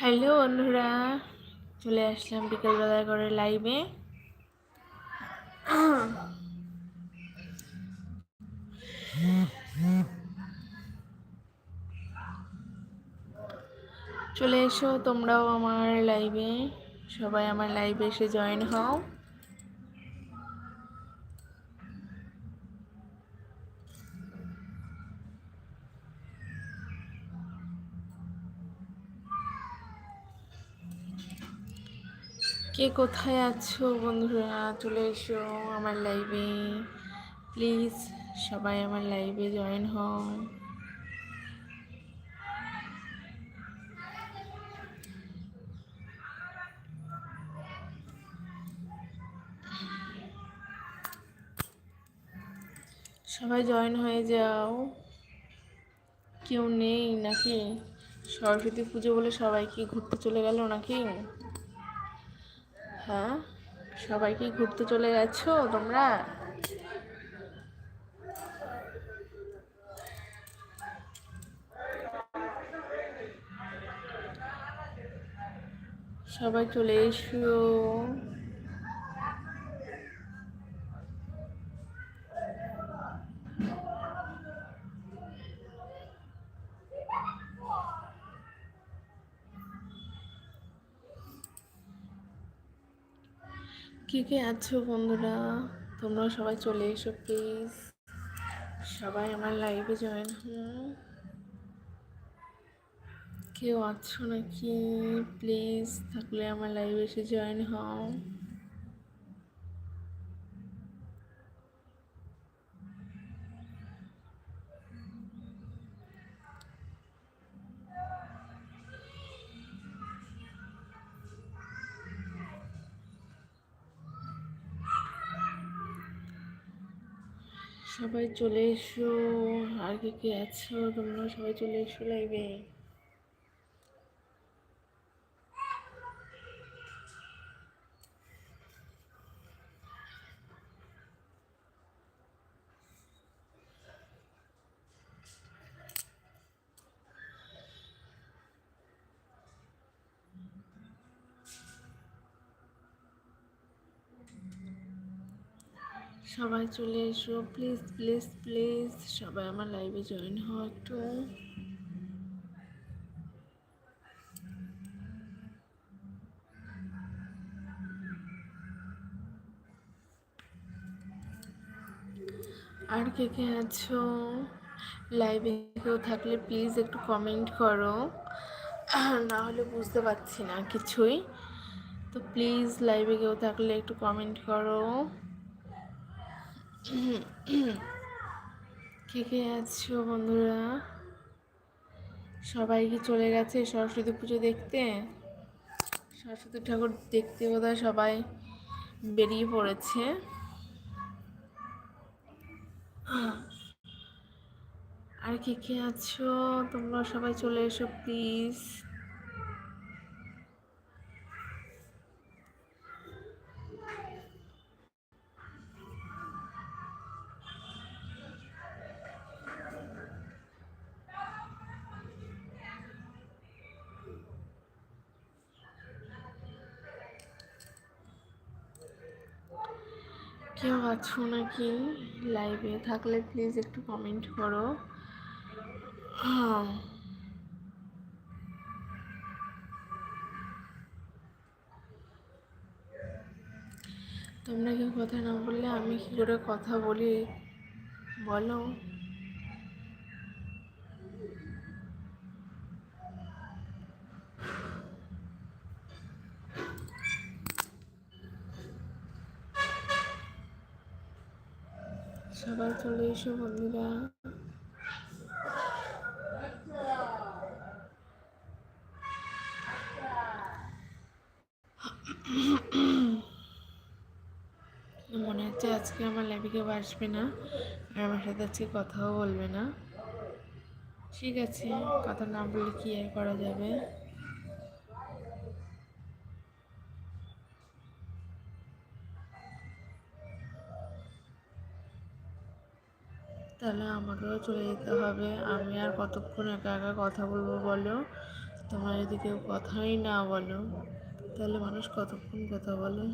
Hello বন্ধুরা, চলে আসলাম বিকেলবেলা করে লাইভে চলে এসো তোমরাও আমার লাইভে সবাই আমার লাইভে এসে জয়েন হও। কে কোথায় আছো বন্ধুরা? চলে এসো আমার লাইভে প্লিজ সবাই আমার লাইভে জয়েন হও। সবাই জয়েন হয়ে যাও। কেউ নেই নাকি? সরস্বতী পুজো বলে সবাই কি ঘুরতে চলে গেল নাকি? হ্যাঁ সবাই কি ঘুরতে চলে গেছো তোমরা? সবাই চলে এসো। কে কে আছো বন্ধুরা? তোমরা সবাই চলে এসো প্লিজ সবাই আমার লাইভে জয়েন হুম কেউ আছো নাকি? প্লিজ থাকলে আমার লাইভে এসে জয়েন হও। সবাই চলে এসো। আর কে কে আছো? তোমরা সবাই চলে এসো লাইভে সবাই চলে এসো। প্লিজ প্লিজ প্লিজ সবাই আমার লাইভে জয়েন হও একটু। আর কে কে আছো? লাইভে কেউ থাকলে প্লিজ একটু কমেন্ট করো। না হলে বুঝতে পারছি না কিছুই। তো প্লিজ লাইভে কেউ থাকলে একটু কমেন্ট করো। কে কে আছো বন্ধুরা? সবাই কি চলে গেছে সরস্বতী পুজো দেখতে? সরস্বতী ঠাকুর দেখতে বোধহয় সবাই বেরিয়ে পড়েছে। আর কে কে আছো? তোমরা সবাই চলে এসো প্লিজ কেউ আছো নাকি লাইভে থাকলে প্লিজ একটু কমেন্ট করো। তোমরা কেউ কথা না বললে আমি কী করে কথা বলি? বলো। সবাই চলে এসো বন্ধুরা। মনে হচ্ছে আজকে আমার ল্যাবে কেউ আসবে না, আর আমার সাথে আজকে কথাও বলবে না। ঠিক আছে, কথা না বললে কি আর করা যাবে? তাহলে আমাকেও চলে যেতে হবে। আমি আর কতক্ষণ একা একা কথা বলব বলো? তোমার যদি কেউ কথাই না বলো, তাহলে মানুষ কতক্ষণ কথা বলে?